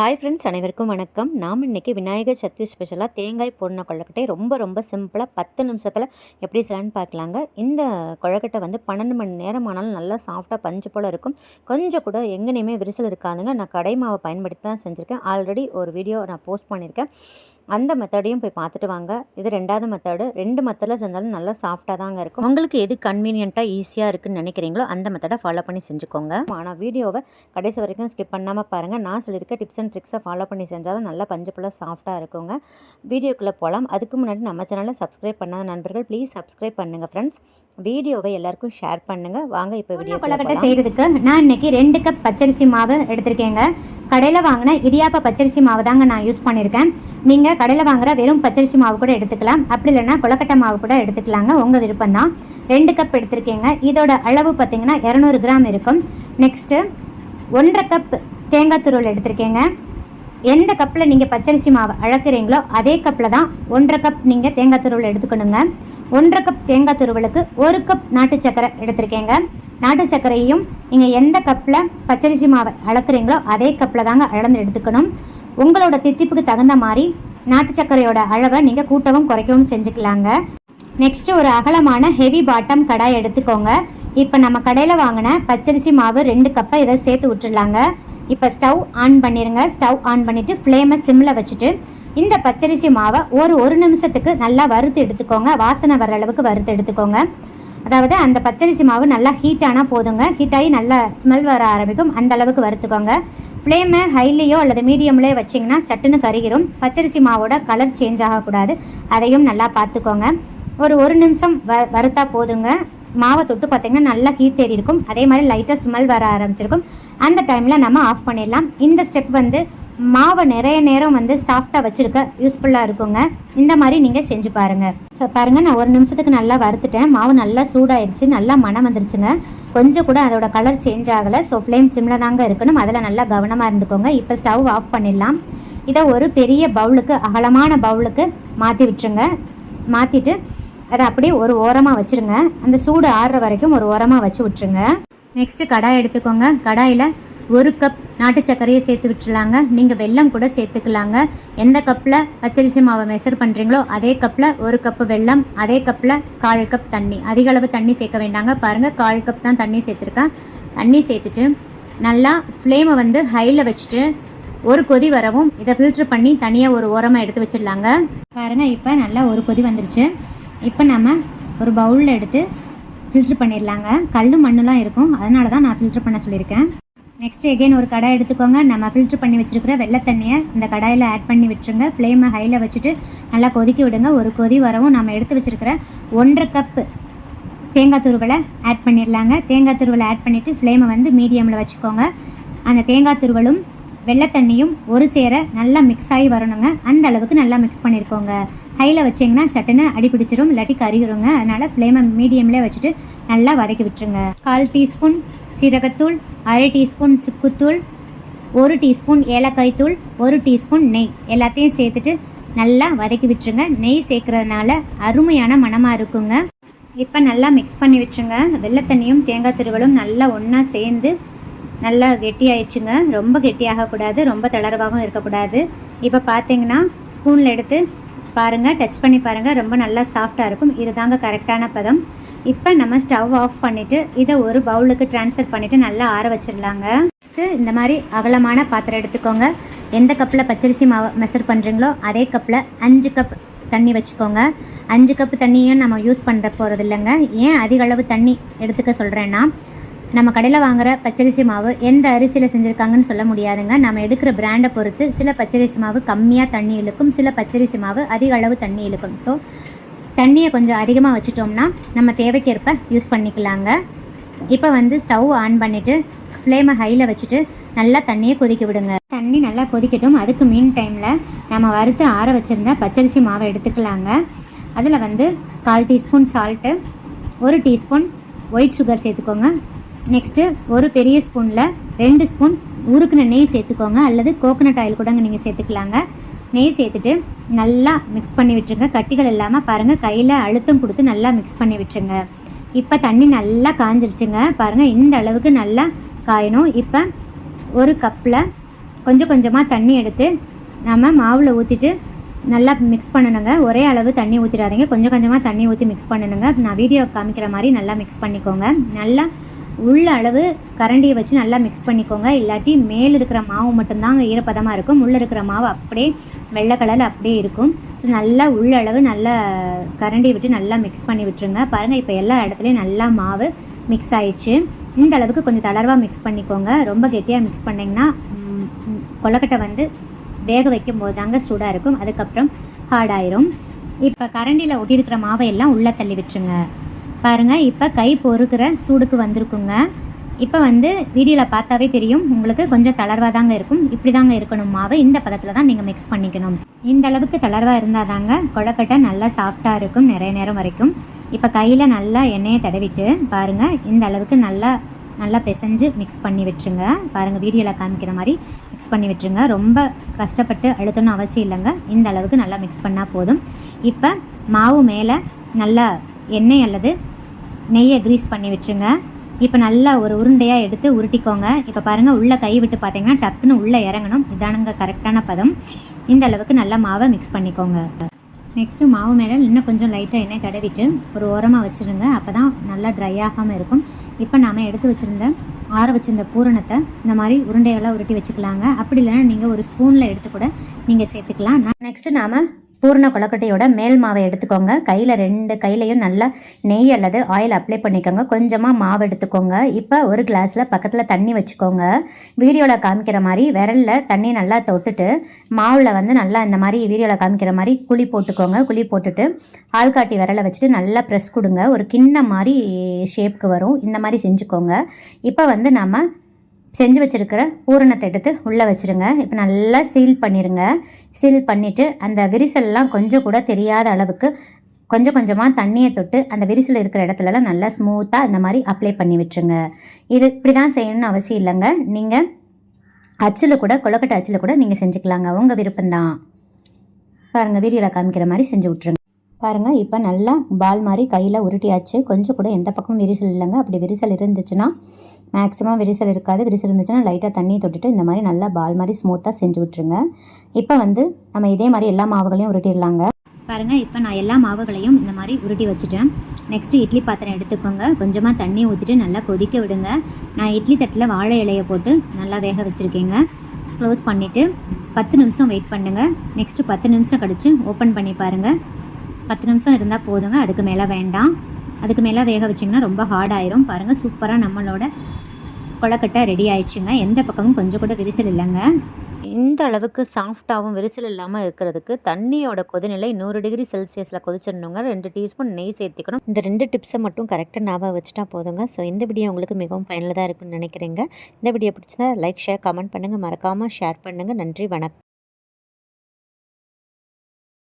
Hi friends அனைவருக்கும் வணக்கம். நாம் இன்றைக்கி விநாயகர் சதுர்த்தி ஸ்பெஷலாக தேங்காய் பொண்ணை கொழக்கட்டை ரொம்ப ரொம்ப சிம்பிளாக பத்து நிமிஷத்தில் எப்படி செய்யலான்னு பார்க்கலாங்க. இந்த கொழக்கட்டை வந்து பன்னெண்டு மணி நேரம் ஆனாலும் நல்லா சாஃப்டாக பஞ்சு போல் இருக்கும். கொஞ்சம் கூட எங்கேனையுமே விரிசல் இருக்காதுங்க. நான் கடை மாவை பயன்படுத்தி தான் செஞ்சுருக்கேன். ஆல்ரெடி ஒரு வீடியோ நான் போஸ்ட் பண்ணியிருக்கேன். அந்த மெத்தடையும் போய் பார்த்துட்டு வாங்க. இது ரெண்டாவது மெத்தடு. ரெண்டு மெத்தடில் செஞ்சாலும் நல்லா சாஃப்டாக தாங்க இருக்கும். உங்களுக்கு எது கன்வீனியண்ட்டாக ஈஸியாக இருக்குன்னு நினைக்கிறீங்களோ அந்த மெத்தடை ஃபாலோ பண்ணி செஞ்சுக்கோங்க. ஆனால் வீடியோவை கடைசி வரைக்கும் ஸ்கிப் பண்ணாமல் பாருங்கள் நான் சொல்லியிருக்க டிப்ஸ் அண்ட் ட்ரிக்ஸை ஃபாலோ பண்ணி செஞ்சால் தான் நல்லா பஞ்சு போல் சாஃப்டாக இருக்குங்க. வீடியோக்குள்ளே போகலாம் அதுக்கு முன்னாடி நம்ம சேனலை சப்ஸ்கிரைப் பண்ணாத நண்பர்கள் ப்ளீஸ் சப்ஸ்கிரைப் பண்ணுங்கள் ஃப்ரெண்ட்ஸ் வீடியோவை எல்லாருக்கும் ஷேர் பண்ணுங்கள் வாங்க இப்போ வீடியோ கொழுக்கட்டை செய்கிறதுக்கு நான் இன்னைக்கு ரெண்டு கப் பச்சரிசி மாவு எடுத்திருக்கேங்க. கடையில் வாங்கின இடியாப்ப பச்சரிசி மாவு தாங்க நான் யூஸ் பண்ணியிருக்கேன். நீங்கள் கடையில் வாங்குற வெறும் பச்சரிசி மாவு கூட எடுத்துக்கலாம். அப்படி இல்லைன்னா கொலக்கட்டை மாவு கூட எடுத்துக்கலாங்க. உங்கள் விருப்பம் தான் ரெண்டு கப் எடுத்திருக்கீங்க. இதோட அளவு பார்த்தீங்கன்னா இரநூறு கிராம் இருக்கும். நெக்ஸ்ட்டு ஒன்றரை கப் தேங்காய் துருவல் எடுத்திருக்கீங்க. எந்த கப்பில் நீங்கள் பச்சரிசி மாவு அளக்குறீங்களோ அதே கப்பில் தான் ஒன்றரை கப் நீங்கள் தேங்காய் துருவல் எடுத்துக்கணுங்க. ஒன்றரை கப் தேங்காய் துருவலுக்கு ஒரு கப் நாட்டு சர்க்கரை எடுத்திருக்கேங்க. நாட்டு சர்க்கரையும் நீங்கள் எந்த கப்பில் பச்சரிசி மாவை அளக்குறீங்களோ அதே கப்பில் தாங்க அளந்து எடுத்துக்கணும். உங்களோட தித்திப்புக்கு தகுந்த மாதிரி நாட்டு சர்க்கரையோட அளவை நீங்கள் கூட்டவும் குறைக்கவும் செஞ்சுக்கலாங்க. நெக்ஸ்ட்டு ஒரு அகலமான ஹெவி பாட்டம் கடாய் எடுத்துக்கோங்க. இப்போ நம்ம கடையில் வாங்கின பச்சரிசி மாவு ரெண்டு கப்பை இதை சேர்த்து விட்டுடலாங்க. இப்போ ஸ்டவ் ஆன் பண்ணிடுங்க ஸ்டவ் ஆன் பண்ணிவிட்டு ஃப்ளேமை சிம்மில் வச்சுட்டு இந்த பச்சரிசி மாவை ஒரு ஒரு நிமிஷத்துக்கு நல்லா வறுத்து எடுத்துக்கோங்க. வாசனை வர அளவுக்கு வறுத்து எடுத்துக்கோங்க. அதாவது அந்த பச்சரிசி மாவு நல்லா ஹீட் ஆனால் போதுங்க. ஹீட் ஆகி நல்லா ஸ்மெல் வர ஆரம்பிக்கும். அந்த அளவுக்கு வறுத்துக்கோங்க. ஃப்ளேமை ஹைலேயோ அல்லது மீடியம்லேயோ வச்சிங்கன்னா சட்டுன்னு கருகிரும். பச்சரிசி மாவோட கலர் சேஞ்ச் ஆகக்கூடாது. அதையும் நல்லா பார்த்துக்கோங்க. ஒரு ஒரு நிமிஷம் வ வறுத்தா போதுங்க. மாவை தொட்டு பார்த்தீங்கன்னா நல்லா ஹீட் ஏறி இருக்கும் அதே மாதிரி லைட்டாக ஸ்மெல் வர ஆரம்பிச்சிருக்கும். அந்த டைமில் நம்ம ஆஃப் பண்ணிடலாம். இந்த ஸ்டெப் வந்து மாவை நிறைய நேரம் வந்து சாஃப்டாக வச்சுருக்க யூஸ்ஃபுல்லாக இருக்குங்க. இந்த மாதிரி நீங்கள் செஞ்சு பாருங்கள் ஸோ பாருங்கள் நான் ஒரு நிமிஷத்துக்கு நல்லா வறுத்துட்டேன். மாவு நல்லா சூடாயிருச்சு நல்லா மனம் வந்துருச்சுங்க. கொஞ்சம் கூட அதோட கலர் சேஞ்ச் ஆகலை. ஸோ ஃப்ளேம் சிம்மில் தாங்க இருக்கணும். அதில் நல்லா கவனமாக இருந்துக்கோங்க. இப்போ ஸ்டவ் ஆஃப் பண்ணிடலாம். இதை ஒரு பெரிய பவுலுக்கு அகலமான பவுலுக்கு மாற்றி விட்டுருங்க. மாற்றிட்டு அதை அப்படியே ஒரு ஓரமாக வச்சுருங்க. அந்த சூடு ஆறுற வரைக்கும் ஒரு ஓரமாக வச்சு விட்ருங்க நெக்ஸ்ட்டு கடாய் எடுத்துக்கோங்க. கடாயில் ஒரு கப் நாட்டு சர்க்கரையை சேர்த்து விட்டுலாங்க நீங்கள் வெல்லம் கூட சேர்த்துக்கலாங்க. எந்த கப்பில் பச்சரிசி மாவை மெசர் பண்ணுறீங்களோ அதே கப்பில் ஒரு கப்பு வெல்லம் அதே கப்பில் கால் கப் தண்ணி. அதிக அளவு தண்ணி சேர்க்க வேண்டாங்க. பாருங்கள் கால் கப் தான் தண்ணி சேர்த்துருக்கேன். தண்ணி சேர்த்துட்டு நல்லா ஃப்ளேமை வந்து ஹையில் வச்சுட்டு ஒரு கொதி வரவும் இதை ஃபில்ட்ரு பண்ணி தனியாக ஒரு ஓரமாக எடுத்து வச்சிடலாங்க. பாருங்கள் இப்போ நல்லா ஒரு கொதி வந்துருச்சு. இப்போ நம்ம ஒரு பவுலில் எடுத்து ஃபில்ட்ரு பண்ணிடலாங்க. கல் மண்ணுலாம் இருக்கும். அதனால தான் நான் ஃபில்ட்ரு பண்ண சொல்லியிருக்கேன். நெக்ஸ்ட் எகைன் ஒரு கடாய் எடுத்துக்கோங்க. நம்ம ஃபில்ட்ரு பண்ணி வச்சுருக்கிற வெள்ளை தண்ணியை இந்த கடாயில் ஆட் பண்ணி விட்டுருங்க. ஃப்ளேமை ஹையில் வச்சுட்டு நல்லா கொதிக்க விடுங்க. ஒரு கொதி வரவும் நம்ம எடுத்து வச்சுருக்கிற ஒன்றரை கப்பு தேங்காய் துருவலை ஆட் பண்ணிடலாங்க. தேங்காய் துருவலை ஆட் பண்ணிவிட்டு ஃப்ளேமை வந்து மீடியமில் வச்சுக்கோங்க. அந்த தேங்காய் துருவலும் வெள்ளை தண்ணியும் ஒரு சேர நல்லா மிக்ஸ் ஆகி வரணுங்க. அந்த அளவுக்கு நல்லா மிக்ஸ் பண்ணியிருக்கோங்க ஹையில் வச்சிங்கன்னா சட்டுன்னு அடி பிடிச்சிரும் இல்லாட்டி கருகிருங்க. அதனால் ஃப்ளேமை மீடியம்லேயே வச்சுட்டு நல்லா வதக்கி விட்டுருங்க. கால் டீஸ்பூன் சீரகத்தூள் அரை டீஸ்பூன் சுக்குத்தூள் ஒரு டீஸ்பூன் ஏலக்காய் தூள் ஒரு டீஸ்பூன் நெய். எல்லாத்தையும் சேர்த்துட்டு நல்லா வதக்கி விட்டுருங்க. நெய் சேர்க்குறதுனால அருமையான மணமாக இருக்குங்க. இப்போ நல்லா மிக்ஸ் பண்ணி விட்டுருங்க. வெள்ளத்தண்ணியும் தேங்காய் திருவலும் நல்லா ஒன்றா சேர்ந்து நல்லா கெட்டியாயிடுச்சுங்க. ரொம்ப கெட்டியாகக்கூடாது. ரொம்ப தளர்வாகவும் இருக்கக்கூடாது. இப்போ பார்த்தீங்கன்னா ஸ்பூனில் எடுத்து பாருங்கள் டச் பண்ணி பாருங்கள் ரொம்ப நல்லா சாஃப்டாக இருக்கும். இதுதாங்க கரெக்டான பதம். இப்போ நம்ம ஸ்டவ் ஆஃப் பண்ணிவிட்டு இதை ஒரு பவுலுக்கு ட்ரான்ஸ்ஃபர் பண்ணிவிட்டு நல்லா ஆற வச்சிடலாங்க. ஃபஸ்ட்டு இந்த மாதிரி அகலமான பாத்திரம் எடுத்துக்கோங்க. எந்த கப்பில் பச்சரிசி மாவு மெசர் பண்ணுறீங்களோ அதே கப்பில் அஞ்சு கப் தண்ணி வச்சுக்கோங்க. அஞ்சு கப்பு தண்ணியும் நம்ம யூஸ் பண்ணுற போகிறது இல்லைங்க ஏன் அதிக அளவு தண்ணி எடுத்துக்க சொல்கிறேன்னா நம்ம கடையில் வாங்குற பச்சரிசி மாவு எந்த அரிசியில் செஞ்சுருக்காங்கன்னு சொல்ல முடியாதுங்க. நம்ம எடுக்கிற பிராண்டை பொறுத்து சில பச்சரிசி மாவு கம்மியாக தண்ணி இழுக்கும் சில பச்சரிசி மாவு அதிக அளவு தண்ணி இழுக்கும். ஸோ தண்ணியை கொஞ்சம் அதிகமாக வச்சுட்டோம்னா நம்ம தேவைக்கேற்ப யூஸ் பண்ணிக்கலாங்க. இப்போ வந்து ஸ்டவ் ஆன் பண்ணிவிட்டு ஃப்ளேமை ஹையில் வச்சுட்டு நல்லா தண்ணியை கொதிக்க விடுங்க. தண்ணி நல்லா கொதிக்கட்டும். அதுக்கு மீன் டைமில் நம்ம வறுத்து ஆற வச்சுருந்த பச்சரிசி மாவை எடுத்துக்கலாங்க. அதில் வந்து கால் டீஸ்பூன் சால்ட்டு ஒரு டீஸ்பூன் ஒயிட் சுகர் சேர்த்துக்கோங்க. நெக்ஸ்ட்டு ஒரு பெரிய ஸ்பூனில் ரெண்டு ஸ்பூன் உருக்குன நெய் சேர்த்துக்கோங்க. அல்லது கோகனட் ஆயில் கூட நீங்கள் சேர்த்துக்கலாங்க. நெய் சேர்த்துட்டு நல்லா மிக்ஸ் பண்ணி விட்டுருங்க. கட்டிகள் இல்லாமல் பாருங்கள் கையில் அழுத்தம் கொடுத்து நல்லா மிக்ஸ் பண்ணி விட்டுருங்க. இப்போ தண்ணி நல்லா காஞ்சிருச்சுங்க. பாருங்கள் இந்த அளவுக்கு நல்லா காயணும். இப்போ ஒரு கப்பில் கொஞ்சம் கொஞ்சமாக தண்ணி எடுத்து நம்ம மாவில் ஊற்றிட்டு நல்லா மிக்ஸ் பண்ணணுங்க. ஒரே அளவு தண்ணி ஊற்றிடாதீங்க கொஞ்சம் கொஞ்சமாக தண்ணி ஊற்றி மிக்ஸ் பண்ணணுங்க. நான் வீடியோ காமிக்கிற மாதிரி நல்லா மிக்ஸ் பண்ணிக்கோங்க. நல்லா உள்ள அளவு கரண்டியை வச்சு நல்லா மிக்ஸ் பண்ணிக்கோங்க. இல்லாட்டி மேல் இருக்கிற மாவு மட்டும்தாங்க ஈரப்பதமாக இருக்கும். உள்ளே இருக்கிற மாவு அப்படியே வெள்ளை கலரில் அப்படியே இருக்கும். ஸோ நல்லா உள்ள அளவு நல்லா கரண்டியை விட்டு நல்லா மிக்ஸ் பண்ணி விட்டுருங்க. பாருங்கள் இப்போ எல்லா இடத்துலையும் நல்லா மாவு மிக்ஸ் ஆயிடுச்சு. இந்த அளவுக்கு கொஞ்சம் தளர்வாக மிக்ஸ் பண்ணிக்கோங்க. ரொம்ப கெட்டியாக மிக்ஸ் பண்ணிங்கன்னா கொலக்கட்டை வந்து வேக வைக்கும் போது தாங்க சூடாக இருக்கும். அதுக்கப்புறம் ஹார்ட் ஆயிரும். இப்போ கரண்டியில் ஒட்டியிருக்கிற மாவை எல்லாம் உள்ளே தள்ளி விட்டுருங்க. பாருங்கள் இப்போ கை பொறுக்கிற சூடுக்கு வந்திருக்குங்க. இப்போ வந்து வீடியோவில் பார்த்தாவே தெரியும் உங்களுக்கு கொஞ்சம் தளர்வாக தாங்க இருக்கும். இப்படி தாங்க இருக்கணும் மாவு. இந்த பதத்தில் தான் நீங்கள் மிக்ஸ் பண்ணிக்கணும். இந்த அளவுக்கு தளர்வாக இருந்தால் தாங்க கொழக்கட்டை நல்லா சாஃப்டாக இருக்கும் நிறைய நேரம் வரைக்கும். இப்போ கையில் நல்லா எண்ணெயை தடவிட்டு பாருங்கள் இந்த அளவுக்கு நல்லா நல்லா பிசைஞ்சு மிக்ஸ் பண்ணி விட்டுருங்க. பாருங்கள் வீடியோவில் காமிக்கிற மாதிரி மிக்ஸ் பண்ணி விட்டுருங்க. ரொம்ப கஷ்டப்பட்டு அழுத்தணும் அவசியம் இல்லைங்க. இந்த அளவுக்கு நல்லா மிக்ஸ் பண்ணால் போதும். இப்போ மாவு மேலே நல்லா எண்ணெய் அல்லது நெய்யை க்ரீஸ் பண்ணி விட்டுருங்க இப்போ நல்லா ஒரு உருண்டையாக எடுத்து உருட்டிக்கோங்க. இப்போ பாருங்கள் உள்ளே கை விட்டு பார்த்தீங்கன்னா டக்குன்னு உள்ளே இறங்கணும். இதானுங்க கரெக்டான பதம். இந்த அளவுக்கு நல்லா மாவை மிக்ஸ் பண்ணிக்கோங்க. நெக்ஸ்ட்டு மாவு மேலே இன்னும் கொஞ்சம் லைட்டாக எண்ணெய் தடவிட்டு ஒரு ஓரமாக வச்சுருங்க. அப்போ தான் நல்லா ட்ரை ஆகாமல் இருக்கும். இப்போ நாம் எடுத்து வச்சுருந்த ஆற வச்சிருந்த பூரணத்தை இந்த மாதிரி உருண்டைகளாக உருட்டி வச்சுக்கலாங்க. அப்படி இல்லைன்னா நீங்கள் ஒரு ஸ்பூனில் எடுத்து கூட நீங்கள் சேர்த்துக்கலாம். நெக்ஸ்ட்டு நாம் பூரண கொலக்கட்டையோட மேல் மாவை எடுத்துக்கோங்க. கையில் ரெண்டு கையிலையும் நல்லா நெய் அல்லது ஆயில் அப்ளை பண்ணிக்கோங்க. கொஞ்சமாக மாவு எடுத்துக்கோங்க. இப்போ ஒரு கிளாஸில் பக்கத்தில் தண்ணி வச்சுக்கோங்க. வீடியோவில் காமிக்கிற மாதிரி விரலில் தண்ணி நல்லா தொட்டுட்டு மாவில் வந்து நல்லா இந்த மாதிரி வீடியோவில் காமிக்கிற மாதிரி குழி போட்டுக்கோங்க. குழி போட்டுட்டு ஆள்காட்டி விரலை வச்சுட்டு நல்லா ப்ரெஸ் கொடுங்க. ஒரு கிண்ண மாதிரி ஷேப்புக்கு வரும். இந்த மாதிரி செஞ்சுக்கோங்க. இப்போ வந்து நம்ம செஞ்சு வச்சுருக்கிற பூரணத்தை எடுத்து உள்ளே வச்சுருங்க. இப்போ நல்லா சீல் பண்ணிடுங்க சீல் பண்ணிவிட்டு அந்த விரிசல்லாம் கொஞ்சம் கூட தெரியாத அளவுக்கு கொஞ்சம் கொஞ்சமாக தண்ணியை தொட்டு அந்த விரிசல் இருக்கிற இடத்துலலாம் நல்லா ஸ்மூத்தாக இந்த மாதிரி அப்ளை பண்ணி விட்டுருங்க. இது இப்படி தான் செய்யணும்னு அவசியம் இல்லைங்க. நீங்கள் அச்சில் கூட கொழுக்கட்டை அச்சில் கூட நீங்கள் செஞ்சுக்கலாங்க. உங்கள் விருப்பம்தான். பாருங்கள் வீடியோவில் காமிக்கிற மாதிரி செஞ்சு விட்ருங்க பாருங்கள் இப்போ நல்லா பால் மாதிரி கையில் உருட்டியாச்சு. கொஞ்சம் கூட எந்த பக்கமும் விரிசல் இல்லைங்க. அப்படி விரிசல் இருந்துச்சுன்னா மேக்ஸிமம் விரிசல் இருக்காது. விரிசல் இருந்துச்சுன்னா லைட்டாக தண்ணி தொட்டுட்டு இந்த மாதிரி நல்லா பால் மாதிரி ஸ்மூத்தாக செஞ்சு விட்ருங்க இப்போ வந்து நம்ம இதே மாதிரி எல்லா மாவுகளையும் உருட்டிடலாங்க. பாருங்கள் இப்போ நான் எல்லா மாவுகளையும் இந்த மாதிரி உருட்டி வச்சுட்டேன். நெக்ஸ்ட்டு இட்லி பாத்திரம் எடுத்துக்கோங்க. கொஞ்சமாக தண்ணி ஊற்றிட்டு நல்லா கொதிக்க விடுங்க. நான் இட்லி தட்டில் வாழை இலையை போட்டு நல்லா வேக வச்சுருக்கேங்க. க்ளோஸ் பண்ணிவிட்டு பத்து நிமிஷம் வெயிட் பண்ணுங்கள் நெக்ஸ்ட்டு பத்து நிமிஷம் கழித்து ஓப்பன் பண்ணி பாருங்கள் பத்து நிமிஷம் இருந்தால் போதுங்க. அதுக்கு மேலே வேண்டாம். அதுக்கு மேலே வேக வச்சிங்கன்னா ரொம்ப ஹார்ட் ஆயிரும். பாருங்கள் சூப்பராக நம்மளோட கொலக்கட்டை ரெடி ஆயிடுச்சுங்க. எந்த பக்கமும் கொஞ்சம் கூட விரிசல் இல்லைங்க. இந்த அளவுக்கு சாஃப்டாகவும் விரிசல் இல்லாமல் இருக்கிறதுக்கு தண்ணியோட கொதிநிலை நூறு டிகிரி செல்சியஸில் கொதிச்சிடணுங்க. ரெண்டு டீஸ்பூன் நெய் சேர்த்துக்கணும். இந்த ரெண்டு டிப்ஸை மட்டும் கரெக்டாக ஞாபகம் வச்சுட்டா போதுங்க. ஸோ இந்த வீடியோ உங்களுக்கு மிகவும் பயனுள்ளதாக இருக்குன்னு நினைக்கிறேங்க. இந்த வீடியோ பிடிச்சதா லைக் ஷேர் கமெண்ட் பண்ணுங்கள் மறக்காமல் ஷேர் பண்ணுங்கள் நன்றி வணக்கம்.